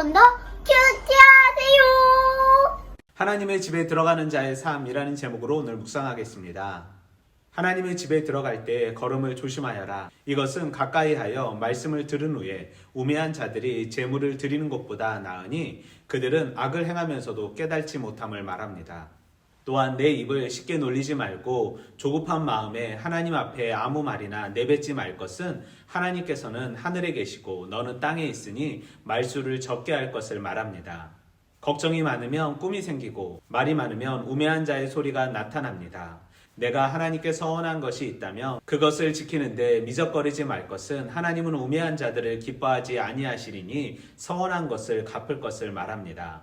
번더 큐티하세요. 하나님의 집에 들어가는 자의 삶이라는 제목으로 오늘 묵상하겠습니다. 하나님의 집에 들어갈 때 걸음을 조심하여라. 이것은 가까이 하여 말씀을 들은 후에 우매한 자들이 재물을 드리는 것보다 나으니 그들은 악을 행하면서도 깨달지 못함을 말합니다. 또한 내 입을 쉽게 놀리지 말고 조급한 마음에 하나님 앞에 아무 말이나 내뱉지 말 것은 하나님께서는 하늘에 계시고 너는 땅에 있으니 말수를 적게 할 것을 말합니다. 걱정이 많으면 꿈이 생기고 말이 많으면 우매한 자의 소리가 나타납니다. 내가 하나님께 서원한 것이 있다면 그것을 지키는데 미적거리지 말 것은 하나님은 우매한 자들을 기뻐하지 아니하시리니 서원한 것을 갚을 것을 말합니다.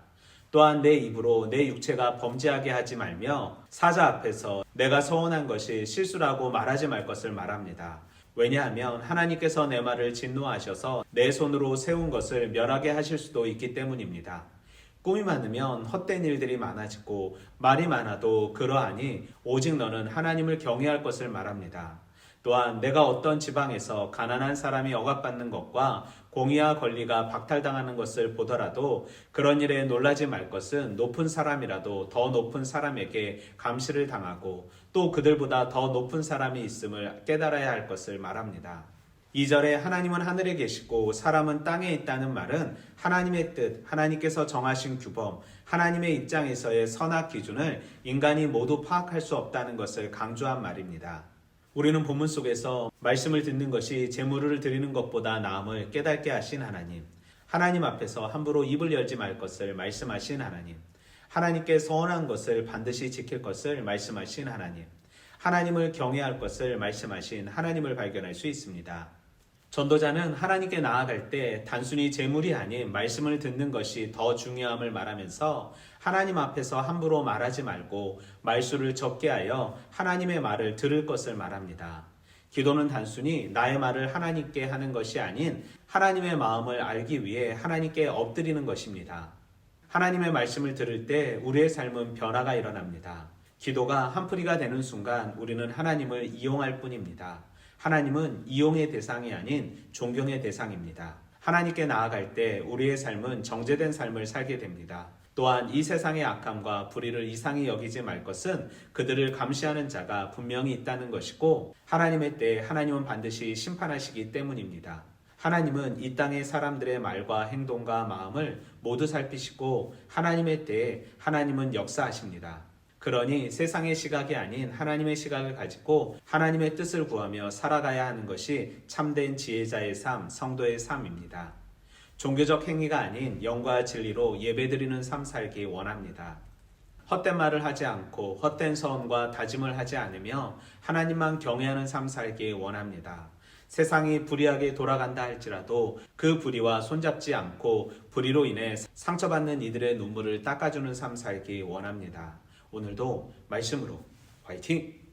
또한 내 입으로 내 육체가 범죄하게 하지 말며 사자 앞에서 내가 서원한 것이 실수라고 말하지 말 것을 말합니다. 왜냐하면 하나님께서 내 말을 진노하셔서 내 손으로 세운 것을 멸하게 하실 수도 있기 때문입니다. 꿈이 많으면 헛된 일들이 많아지고 말이 많아도 그러하니 오직 너는 하나님을 경외할 것을 말합니다. 또한 내가 어떤 지방에서 가난한 사람이 억압받는 것과 공의와 권리가 박탈당하는 것을 보더라도 그런 일에 놀라지 말 것은 높은 사람이라도 더 높은 사람에게 감시를 당하고 또 그들보다 더 높은 사람이 있음을 깨달아야 할 것을 말합니다. 2절에 하나님은 하늘에 계시고 사람은 땅에 있다는 말은 하나님의 뜻, 하나님께서 정하신 규범, 하나님의 입장에서의 선악 기준을 인간이 모두 파악할 수 없다는 것을 강조한 말입니다. 우리는 본문 속에서 말씀을 듣는 것이 재물을 드리는 것보다 나음을 깨닫게 하신 하나님, 하나님 앞에서 함부로 입을 열지 말 것을 말씀하신 하나님, 하나님께 서원한 것을 반드시 지킬 것을 말씀하신 하나님, 하나님을 경외할 것을 말씀하신 하나님을 발견할 수 있습니다. 전도자는 하나님께 나아갈 때 단순히 재물이 아닌 말씀을 듣는 것이 더 중요함을 말하면서 하나님 앞에서 함부로 말하지 말고 말수를 적게 하여 하나님의 말을 들을 것을 말합니다. 기도는 단순히 나의 말을 하나님께 하는 것이 아닌 하나님의 마음을 알기 위해 하나님께 엎드리는 것입니다. 하나님의 말씀을 들을 때 우리의 삶은 변화가 일어납니다. 기도가 한풀이가 되는 순간 우리는 하나님을 이용할 뿐입니다. 하나님은 이용의 대상이 아닌 존경의 대상입니다. 하나님께 나아갈 때 우리의 삶은 정제된 삶을 살게 됩니다. 또한 이 세상의 악함과 불의를 이상히 여기지 말 것은 그들을 감시하는 자가 분명히 있다는 것이고 하나님의 때 하나님은 반드시 심판하시기 때문입니다. 하나님은 이 땅의 사람들의 말과 행동과 마음을 모두 살피시고 하나님의 때에 하나님은 역사하십니다. 그러니 세상의 시각이 아닌 하나님의 시각을 가지고 하나님의 뜻을 구하며 살아가야 하는 것이 참된 지혜자의 삶, 성도의 삶입니다. 종교적 행위가 아닌 영과 진리로 예배드리는 삶 살기 원합니다. 헛된 말을 하지 않고 헛된 서원과 다짐을 하지 않으며 하나님만 경외하는 삶 살기 원합니다. 세상이 불의하게 돌아간다 할지라도 그 불의와 손잡지 않고 불의로 인해 상처받는 이들의 눈물을 닦아주는 삶 살기 원합니다. 오늘도 말씀으로 화이팅!